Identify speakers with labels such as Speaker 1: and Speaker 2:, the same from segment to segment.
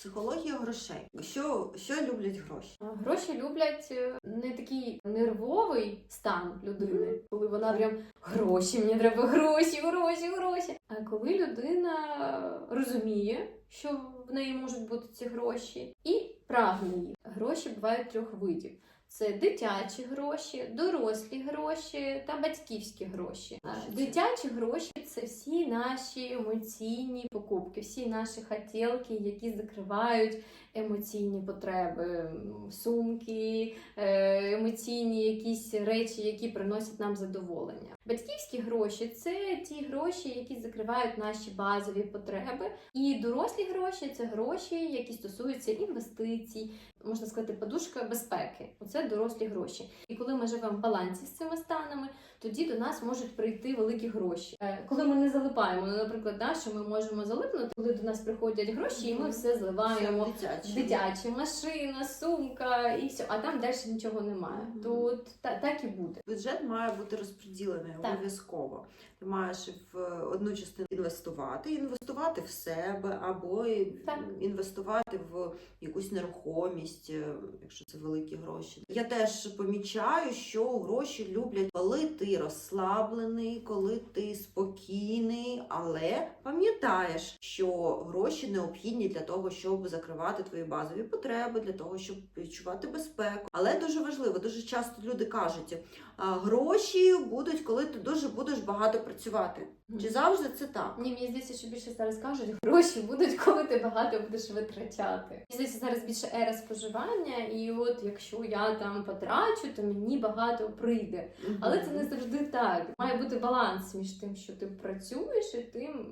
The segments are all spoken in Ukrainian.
Speaker 1: Психологія грошей. Що, що люблять гроші?
Speaker 2: Гроші люблять е, не такий нервовий стан людини, коли вона прям гроші, мені треба гроші, гроші, гроші. А коли людина розуміє, що в неї можуть бути ці гроші, і прагне їх. Гроші бувають трьох видів. Це дитячі гроші, дорослі гроші та батьківські гроші. Дитячі гроші це всі наші емоційні покупки, всі наші хотілки, які закривають емоційні потреби, сумки, е, емоційні якісь речі, які приносять нам задоволення. Батьківські гроші це ті гроші, які закривають наші базові потреби. І дорослі гроші це гроші, які стосуються інвестицій, можна сказати, подушка безпеки. Оце дорослі гроші. І коли ми живемо в балансі з цими станами, тоді до нас можуть прийти великі гроші. Е, Коли ми не залипаємо, ну, наприклад, да, що ми можемо залипнути, коли до нас приходять гроші, і ми все зливаємо.
Speaker 1: дитячі.
Speaker 2: Дитяча машина, сумка і все, а там далі нічого немає. От та, так і буде.
Speaker 1: Бюджет має бути розподілений
Speaker 2: Так.
Speaker 1: обов'язково. Ти маєш в одну частину інвестувати, інвестувати в себе або
Speaker 2: Так.
Speaker 1: інвестувати в якусь нерухомість, е, якщо це великі гроші. Я теж помічаю, що гроші люблять, коли ти розслаблений, коли ти спокійний, але пам'ятаєш, що гроші необхідні для того, щоб закривати твої базові потреби, для того, щоб відчувати безпеку. Але дуже важливо, дуже часто люди кажуть, гроші будуть, коли ти дуже будеш багато працювати. Чи завжди це так?
Speaker 2: Ні, мені здається, що більше зараз кажуть, гроші будуть, коли ти багато будеш витрачати. Мені здається, зараз більше ера споживання, і от якщо я там потрачу, то мені багато прийде. Але це не завжди так. Має бути баланс між тим, що ти працюєш, і тим,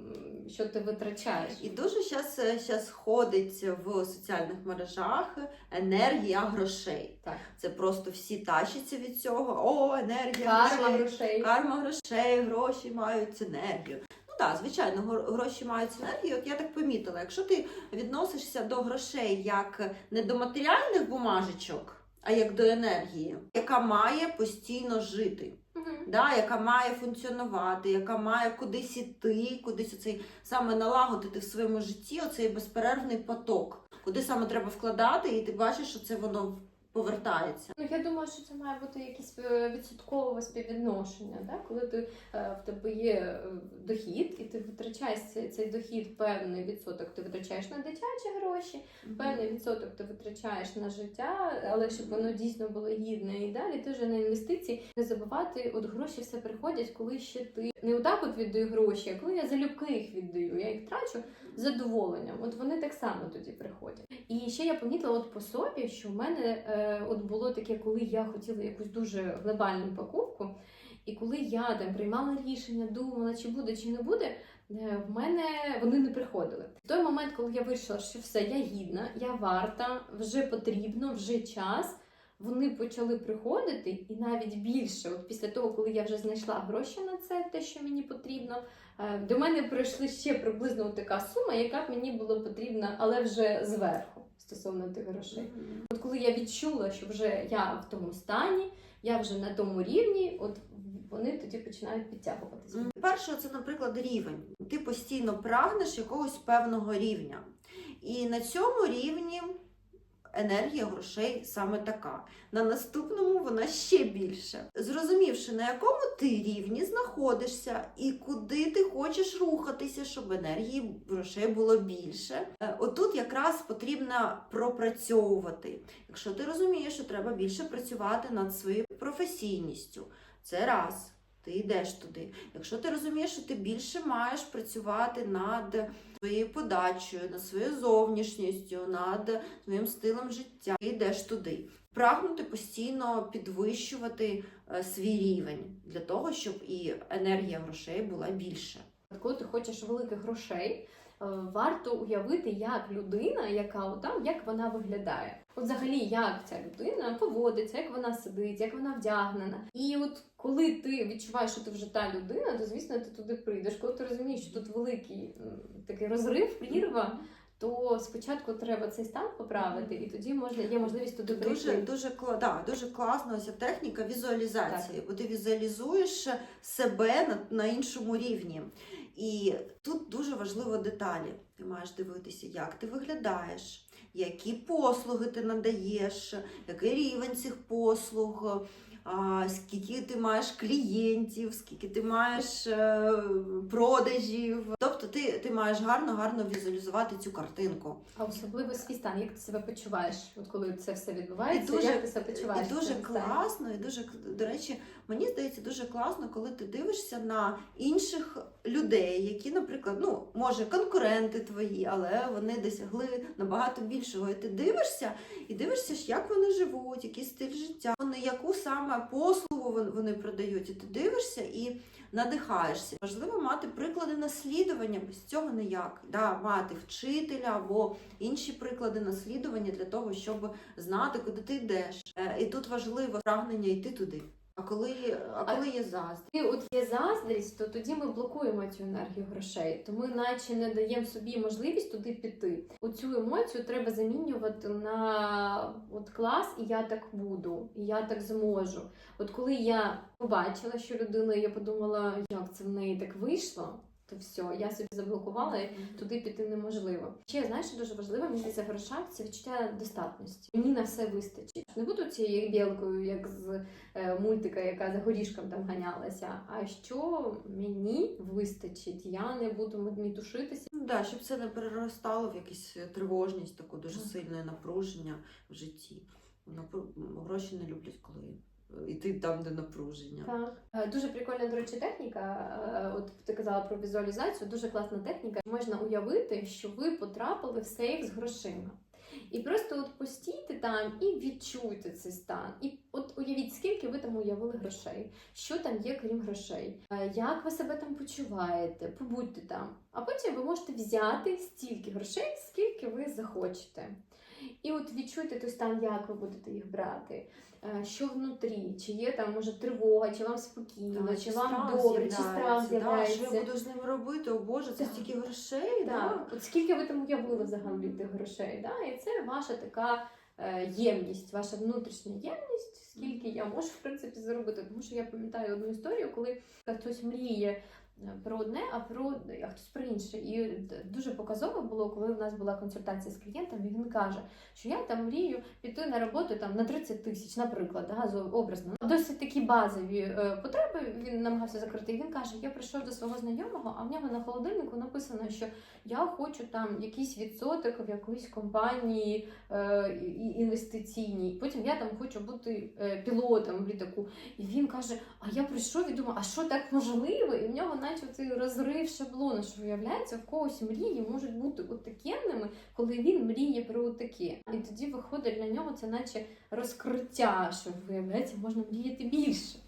Speaker 2: що ти витрачаєш.
Speaker 1: І дуже зараз ходить в соціальних мережах енергія грошей.
Speaker 2: Так.
Speaker 1: Це просто всі тащаться від цього. О, енергія
Speaker 2: Карма
Speaker 1: грошей.
Speaker 2: грошей.
Speaker 1: Карма грошей, гроші мають енергію. Ну так, звичайно, гроші мають енергію. От я так помітила, якщо ти відносишся до грошей як не до матеріальних бумажечок, а як до енергії, яка має постійно жити.
Speaker 2: угу.
Speaker 1: да, яка має функціонувати, яка має кудись іти, кудись оцей саме налагодити в своєму житті оцей безперервний поток, куди саме треба вкладати, і ти бачиш, що це воно повертається.
Speaker 2: Ну, я думаю, що це має бути якесь е, відсоткове співвідношення, да? коли ти, е, в тебе є е, дохід, і ти витрачаєш цей, цей дохід, певний відсоток ти витрачаєш на дитячі гроші, певний відсоток ти витрачаєш на життя, але щоб воно дійсно було гідне і далі. Ти вже на інвестиції не забувати, от гроші все приходять, коли ще ти не отак от віддаю гроші, а коли я залюбки їх віддаю, я їх трачу з задоволенням. От вони так само тоді приходять. І ще я помітила от по собі, що в мене е, от було таке, коли я хотіла якусь дуже глобальну покупку, і коли я там приймала рішення, думала, чи буде, чи не буде. е, В мене вони не приходили. В той момент, коли я вирішила, що все, я гідна, я варта, вже потрібно, вже час. Вони почали приходити, і навіть більше, от після того, коли я вже знайшла гроші на це, те, що мені потрібно, е, до мене прийшли ще приблизно така сума, яка мені була потрібна, але вже зверху стосовно тих грошей. От коли я відчула, що вже я в тому стані, я вже на тому рівні, от вони тоді починають підтягуватися.
Speaker 1: Перше, це, наприклад, рівень. Ти постійно прагнеш якогось певного рівня. І на цьому рівні енергія грошей саме така. На наступному вона ще більше. Зрозумівши, на якому ти рівні знаходишся і куди ти хочеш рухатися, щоб енергії грошей було більше. е, Отут якраз потрібно пропрацьовувати. Якщо ти розумієш, що треба більше працювати над своєю професійністю, це раз. Ти йдеш туди. Якщо ти розумієш, що ти більше маєш працювати над своєю подачею, над своєю зовнішністю, над своїм стилем життя, ти йдеш туди. Прагнути постійно підвищувати е, свій рівень для того, щоб і енергія грошей була більше.
Speaker 2: Коли ти хочеш великих грошей, варто уявити, як людина, яка там, як вона виглядає. От взагалі, як ця людина поводиться, як вона сидить, як вона вдягнена. І от коли ти відчуваєш, що ти вже та людина, то звісно ти туди прийдеш. Коли ти розумієш, що тут великий такий розрив, прірва. То спочатку треба цей стан поправити, і тоді можна є можливість туди
Speaker 1: Дуже,
Speaker 2: прийти.
Speaker 1: дуже, кла- да, дуже класна ця техніка візуалізації, бо ти візуалізуєш себе на, на іншому рівні. І тут дуже важливо деталі. Ти маєш дивитися, як ти виглядаєш, які послуги ти надаєш, який рівень цих послуг, скільки ти маєш клієнтів, скільки ти маєш е, продажів. Тобто ти, ти маєш гарно гарно візуалізувати цю картинку.
Speaker 2: А особливо свій стан, як ти себе почуваєш, от коли це все відбувається,
Speaker 1: І дуже-
Speaker 2: як ти себе почуваєш?
Speaker 1: І дуже класно, і дуже до речі, мені здається, дуже класно, коли ти дивишся на інших людей, які, наприклад, ну може конкуренти твої, але вони досягли набагато більшого. І ти дивишся і дивишся, як вони живуть, який стиль життя, вони яку саме послугу вони продають. І ти дивишся і надихаєшся. Важливо мати приклади наслідування, без цього ніяк. Да, мати вчителя або інші приклади наслідування для того, щоб знати, куди ти йдеш. Е, І тут важливо прагнення йти туди. А коли, а коли є заздрість?
Speaker 2: І от є заздрість, то тоді ми блокуємо цю енергію грошей, то ми наче не даємо собі можливість туди піти. Оцю емоцію треба замінювати на от клас, і я так буду, і я так зможу. От коли я побачила, що людина, я подумала, як це в неї так вийшло. То все, я собі заблокувала і туди піти неможливо. Ще знаєш, що дуже важливо, мені здається, в грошах це відчуття достатності. Мені на все вистачить. Не буду цією білкою, як з е, мультика, яка за горішком там ганялася. А що мені вистачить? Я не буду мітушитися.
Speaker 1: Ну, да, щоб це не переростало в якусь тривожність, таку дуже сильне напруження в житті. Гроші не люблять, коли йти там, де напруження.
Speaker 2: Так. Е, Дуже прикольна, до речі, техніка. Е, От ти казала про візуалізацію, дуже класна техніка. Можна уявити, що ви потрапили в сейф з грошима. І просто от постійте там і відчуйте цей стан. І от уявіть, скільки ви там уявили грошей, що там є, крім грошей, Е, як ви себе там почуваєте, побудьте там. А потім ви можете взяти стільки грошей, скільки ви захочете. І от відчуйте той стан, як ви будете їх брати. Е, Що внутрі, чи є там може тривога, чи вам спокійно,
Speaker 1: Так,
Speaker 2: чи вам добре, чи страх
Speaker 1: з'являється. Що я буду з ним робити? О Боже, це
Speaker 2: Так.
Speaker 1: стільки грошей. Да?
Speaker 2: Так, от скільки ви там уявили взагалі тих грошей, да? і це ваша така е, ємність, ваша внутрішня ємність, скільки я можу в принципі заробити. Тому що я пам'ятаю одну історію, коли хтось мріє про одне, а про а хтось про інше. І дуже показово було, коли у нас була консультація з клієнтом, і він каже, що я там мрію піти на роботу там на 30 тисяч, наприклад, да, образно. Досить такі базові е, потреби він намагався закрити. І він каже: я прийшов до свого знайомого, а в нього на холодильнику написано, що я хочу там якийсь відсоток в якоїсь компанії е, інвестиційній. Потім я там хочу бути е, пілотом в літаку. І він каже: А я прийшов і думаю, а що так можливо? І в нього наче цей розрив шаблону, що виявляється, в когось мрії можуть бути отакенними, коли він мріє про таке. І тоді виходить для нього це наче розкриття, що виявляється, можна мріяти більше.